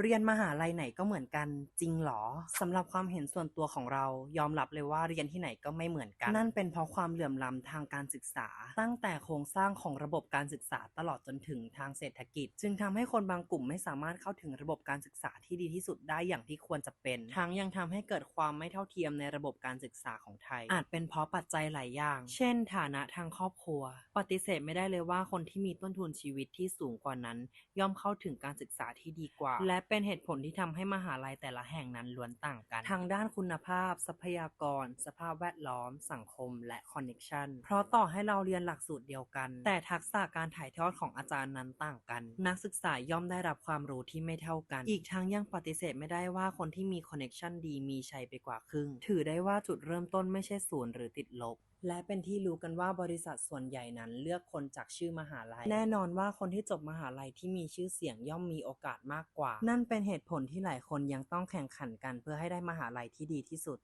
เรียนมหาลัยไหนก็เหมือนกันจริงหรอสำหรับความเห็นส่วนตัวของเรายอมรับเลยว่าเรียนที่ไหนก็ไม่เหมือนกัน นั่นเป็นเพราะความเหลื่อมล้ำทางการศึกษา ตั้งแต่โครงสร้างของระบบการศึกษาตลอดจนถึงทางเศรษฐกิจ จึงทำให้คนบางกลุ่มไม่สามารถเข้าถึงระบบการศึกษาที่ดีที่สุดได้อย่างที่ควรจะเป็น ทั้งยังทำให้เกิดความไม่เท่าเทียมในระบบการศึกษาของไทย อาจเป็นเพราะปัจจัยหลายอย่าง เช่น ฐานะทางครอบครัว ปฏิเสธไม่ได้เลยว่าคนที่มีต้นทุนชีวิตที่สูงกว่านั้น ย่อมเข้าถึงการศึกษาที่ดีกว่า และเป็นเหตุผลที่ทำให้มหาลัยแต่ละแห่งนั้นล้วนต่างกัน ทางด้านคุณภาพ ทรัพยากร สภาพแวดล้อม สังคม และคอนเน t ชันเพราะต่อให้เราเรียนหลักสูตรเดียวกัน แต่ทักษะการถ่ายทอดของอาจารย์นั้นต่างกัน นักศึกษาย่อมได้รับความรู้ที่ไม่เท่ากัน อีกทั้งยังปฏิเสธไม่ได้ว่าคนที่มีคอนเน t ชันดีมีชัยไปกว่าครึ่ง ถือได้ว่าจุดเริ่มต้นไม่ใช่ศูนย์หรือติดลบและเป็นที่รู้กันว่าบริษัทส่วนใหญ่นั้นเลือกคนจากชื่อมหาลัย แน่นอนว่าคนที่จบมหาลัยที่มีชื่อเสียงย่อมมีโอกาสมากกว่า นั้นนั่นเป็นเหตุผลที่หลายคนยังต้องแข่งขันกันเพื่อให้ได้มหาลัยที่ดีที่สุด